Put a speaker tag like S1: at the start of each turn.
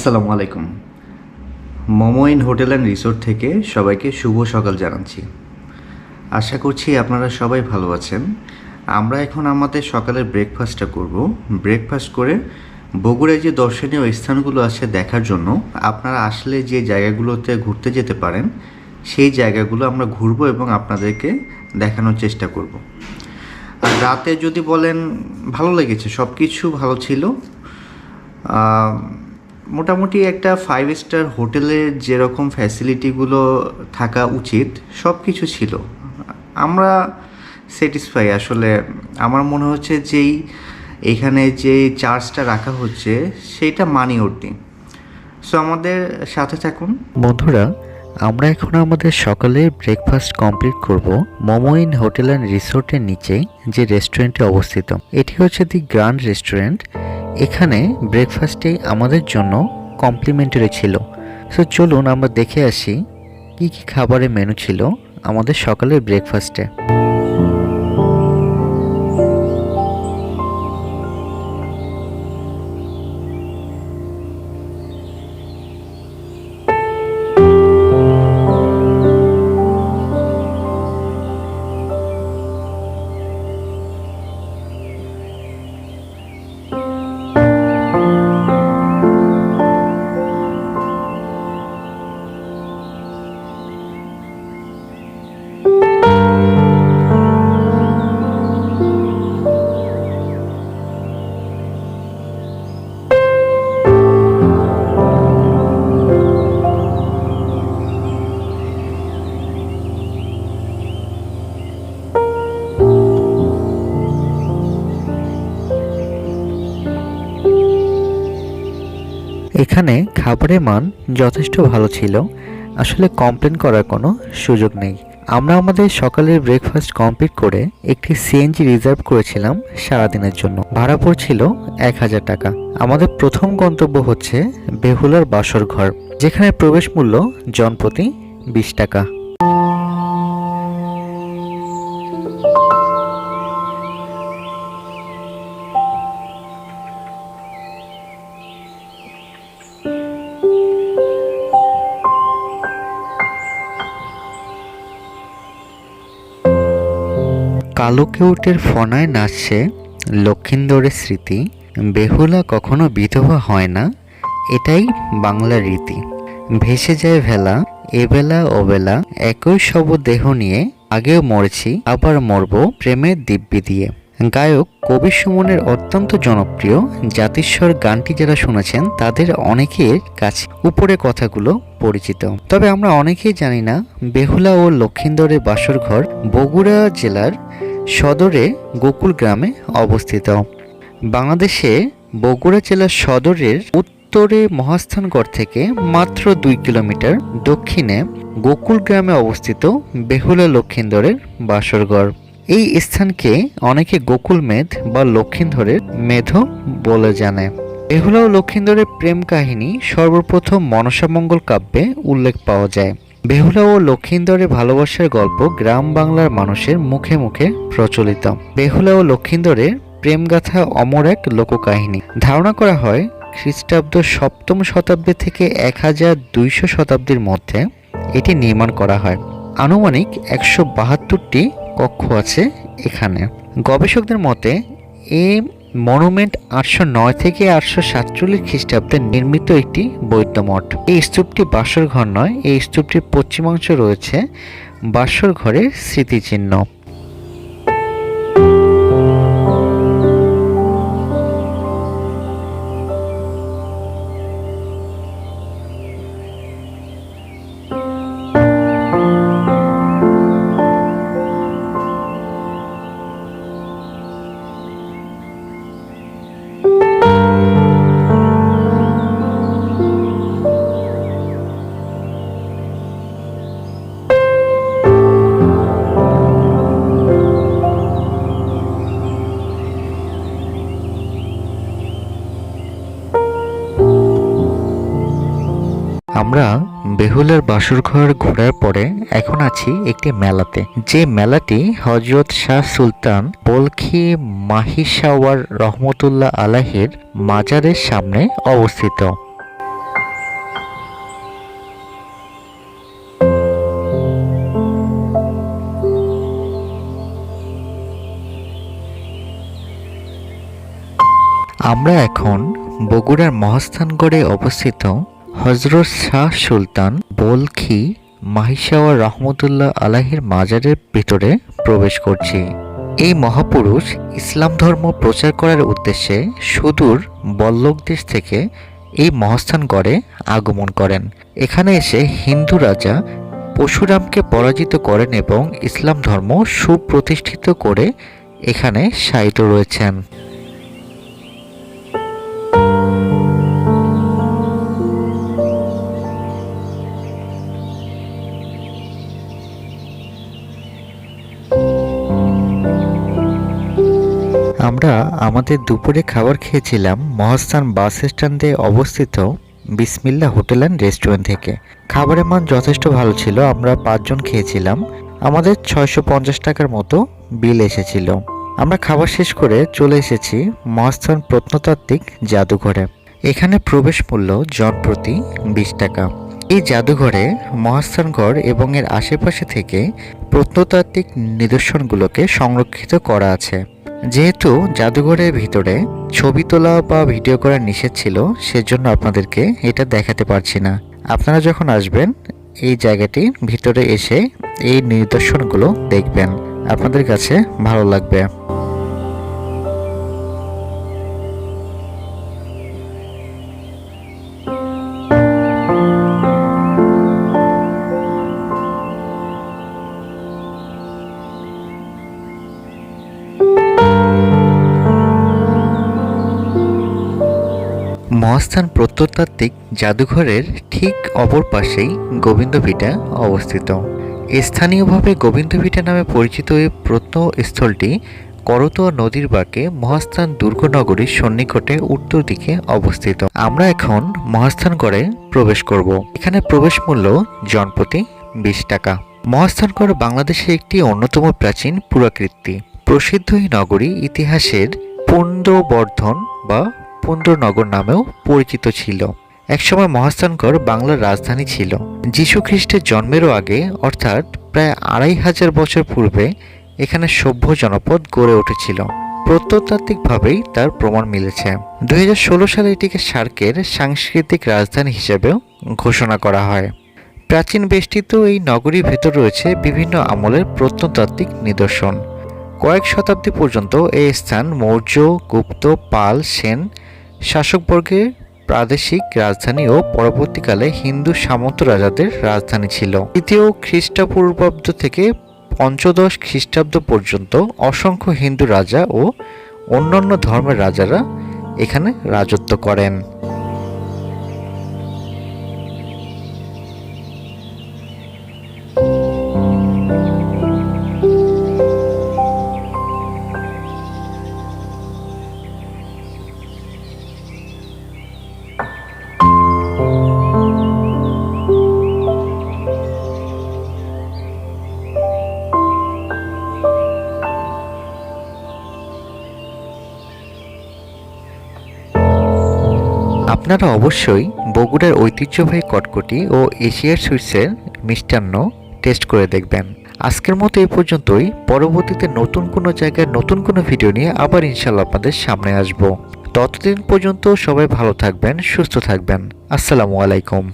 S1: আসসালামু আলাইকুম। Momo Inn hotel and resort থেকে সবাইকে শুভ সকাল জানাচ্ছি। আশা করছি আপনারা সবাই ভালো আছেন। আমরা এখন আমাদের সকালের ব্রেকফাস্টটা করব। ব্রেকফাস্ট করে বগুড়ায় যে দর্শনীয় স্থানগুলো আছে দেখার জন্য, আপনারা আসলে যে জায়গাগুলোতে ঘুরতে যেতে পারেন, সেই জায়গাগুলো আমরা ঘুরবো এবং আপনাদেরকে দেখানোর চেষ্টা করব। আর রাতে যদি বলেন, ভালো লেগেছে সব কিছু ভালো ছিল। মোটামুটি একটা ফাইভ স্টার হোটেলের যেরকম ফ্যাসিলিটিগুলো থাকা উচিত সব কিছু ছিল। আমরা স্যাটিসফাই আসলে, আমার মনে হচ্ছে যেই এখানে যে চার্জটা রাখা হচ্ছে, সেইটা মানি ওঠে সো আমাদের সাথে থাকুন।
S2: বন্ধুরা, আমরা এখন আমাদের সকালে ব্রেকফাস্ট কমপ্লিট করব মোমো ইন হোটেল অ্যান্ড রিসোর্টের নিচে যে রেস্টুরেন্টে অবস্থিত। এটি হচ্ছে দি গ্র্যান্ড রেস্টুরেন্ট এখানে ব্রেকফাস্টে আমাদের জন্য কমপ্লিমেন্টারি ছিল। সো চলুন আমরা দেখে আসি কি কি খাবারের মেনু ছিল আমাদের সকালের ব্রেকফাস্টে এখানে খাবারের মান যথেষ্ট ভালো ছিল। আসলে কমপ্লেন করার কোনো সুযোগ নেই। আমরা আমাদের সকালের ব্রেকফাস্ট কমপ্লিট করে একটি সিএনজি রিজার্ভ করেছিলাম সারাদিনের জন্য। ভাড়া পড়ছিল এক হাজার টাকা। আমাদের প্রথম গন্তব্য হচ্ছে বেহুলার বাসর ঘর, যেখানে প্রবেশ মূল্য জনপ্রতি বিশ টাকা। কালো কেউটের ফনায় নাচছে লক্ষিন্দরের স্মৃতি। বেহুলা কখনো বিধবা হয় না, এটাই বাংলা রীতি। ভেসে যায় ভেলা এবেলা ওবেলা একই সব দেহ নিয়ে আগেও মরেছি, আবার মরব প্রেমের দিব্যি দিয়ে। গায়ক কবি সুমনের অত্যন্ত জনপ্রিয় জাতিস্বর গানটি যারা শুনেছেন, তাদের অনেকের কাছে উপরে কথাগুলো পরিচিত। তবে আমরা অনেকেই জানি না, বেহুলা ও লক্ষিন্দরের বাসর ঘর বগুড়া জেলার সদরে গোকুল গ্রামে অবস্থিত। বাংলাদেশে বগুড়া জেলার সদরের উত্তরে মহাস্থানগড় থেকে মাত্র দুই কিলোমিটার দক্ষিণে গোকুল গ্রামে অবস্থিত বেহুলা লক্ষিন্দরের বাসরগড় এই স্থানকে অনেকে গোকুল মেধ বা লক্ষিন্দরের মেধও বলে জানে। বেহুলা ও লক্ষিন্দরের প্রেম কাহিনী সর্বপ্রথম মনসামঙ্গল কাব্যে উল্লেখ পাওয়া যায়। বেহুলা ও লক্ষিন্দরের ভালোবাসার গল্প গ্রাম বাংলার মানুষের মুখে মুখে প্রচলিত। বেহুলা ও লক্ষিন্দরের প্রেমগাথা অমর এক লোককাহিনী। ধারণা করা হয়, খ্রিস্টাব্দ সপ্তম শতাব্দী থেকে এক হাজার দুইশো শতাব্দীর মধ্যে এটি নির্মাণ করা হয়। আনুমানিক একশো বাহাত্তরটি কক্ষ আছে এখানে। গবেষকদের মতে এই মনুমেন্ট আটশো নয় থেকে আটশো সাতচল্লিশ খ্রিস্টাব্দে নির্মিত একটি বৈদ্য মঠ এই স্তূপটি বাসর ঘর নয়, এই স্তূপটির পশ্চিমাংশ রয়েছে বাসর ঘরের স্মৃতিচিহ্ন। রেহুলের বাসর ঘর ঘোরার পরে এখন আছি একটি মেলাতে। যে মেলাটি হজরত শাহ সুলতান বলখি মাহিসাওয়ার রহমতুল্লাহ আলাহের মাজারের সামনে অবস্থিত। আমরা এখন বগুড়ার মহাস্থানগড়ে অবস্থিত হজরত শাহ সুলতান বলখি মাহিশাওয়া রহমতুল্লাহ আলাহির মাজারের ভিতরে প্রবেশ করছি। এই মহাপুরুষ ইসলাম ধর্ম প্রচার করার উদ্দেশ্যে সুদূর বল্লক দেশ থেকে এই মহাস্থান গড়ে আগমন করেন। এখানে এসে হিন্দু রাজা পশুরামকে পরাজিত করেন এবং ইসলাম ধর্ম সুপ্রতিষ্ঠিত করে এখানে শায়িত রয়েছেন। আমাদের দুপুরে খাবার খেয়েছিলাম মহাস্থান বাস স্ট্যান্ডে অবস্থিত বিসমিল্লা হোটেল অ্যান্ড রেস্টুরেন্ট থেকে। খাবারের মান যথেষ্ট ভালো ছিল, আমরা পাঁচজন খেয়েছিলাম। আমাদের ছয়শো পঞ্চাশ টাকার মতো বিল এসেছিল। আমরা খাবার শেষ করে চলে এসেছি মহাস্থান প্রত্নতাত্ত্বিক জাদুঘরে। এখানে প্রবেশ মূল্য জনপ্রতি বিশ টাকা। এই জাদুঘরে মহাস্থানগড় এবং এর আশেপাশে থেকে প্রত্নতাত্ত্বিক নিদর্শনগুলোকে সংরক্ষিত করা আছে। যেহেতু জাদুঘরের ভিতরে ছবি তোলা বা ভিডিও করা নিষেধ ছিল, সেজন্য আপনাদেরকে এটা দেখাতে পারছি না। আপনারা যখন আসবেন, এই জায়গাটি ভিতরে এসে এই নিদর্শনগুলো দেখবেন। আপনাদের কাছে ভালো লাগবে। মহাস্থান প্রত্নতাত্ত্বিক জাদুঘরের ঠিক অপর পাশেই গোবিন্দভিটা অবস্থিত। স্থানীয়ভাবে গোবিন্দভিটা নামে পরিচিত এই প্রত্নস্থলটি করতোয়া নদীর বাঁকে মহাস্থান দুর্গনগরীর সন্নিকটে উত্তর দিকে অবস্থিত। আমরা এখন মহাস্থানগড়ে প্রবেশ করব। এখানে প্রবেশ মূল্য জনপ্রতি বিশ টাকা। মহাস্থানগড় বাংলাদেশের একটি অন্যতম প্রাচীন পুরাকীর্তি প্রসিদ্ধ এই নগরী ইতিহাসের পুণ্ডবর্ধন বা পুণ্ডনগর নামেও পরিচিত ছিল। একসময় মহাস্থানগড় বাংলার রাজধানী ছিল। যীশু খ্রিস্টের জন্মেরও আগে, অর্থাৎ প্রায় আড়াই হাজার বছর পূর্বে, এখানে সভ্য জনপদ গড়ে উঠেছিল। প্রত্নতাত্ত্বিকভাবেই তার প্রমাণ মিলেছে। দুই হাজার ষোলো সালে এটিকে সার্কের সাংস্কৃতিক রাজধানী হিসেবেও ঘোষণা করা হয়। প্রাচীন বেষ্টিত এই নগরীর ভেতর রয়েছে বিভিন্ন আমলের প্রত্নতাত্ত্বিক নিদর্শন। কয়েক শতাব্দী পর্যন্ত এই স্থান মৌর্য, গুপ্ত, পাল, সেন শাসকবর্গের প্রাদেশিক রাজধানী ও পরবর্তীকালে হিন্দু সামন্ত রাজাদের রাজধানী ছিল। তৃতীয় খ্রিস্টপূর্বাব্দ থেকে পঞ্চদশ খ্রিস্টাব্দ পর্যন্ত অসংখ্য হিন্দু রাজা ও অন্যান্য ধর্মের রাজারা এখানে রাজত্ব করেন। আপনারা অবশ্যই বগুড়ার ঐতিহ্যবাহী কটকটি ও এশিয়ার সুইটসের মিষ্টান্ন টেস্ট করে দেখবেন। আজকের মতো এই পর্যন্তই। পরবর্তীতে নতুন কোনো জায়গায় নতুন কোনো ভিডিও নিয়ে আবার ইনশাল্লাহ আপনাদের সামনে আসব। ততদিন পর্যন্ত সবাই ভালো থাকবেন, সুস্থ থাকবেন। আসসালামু আলাইকুম।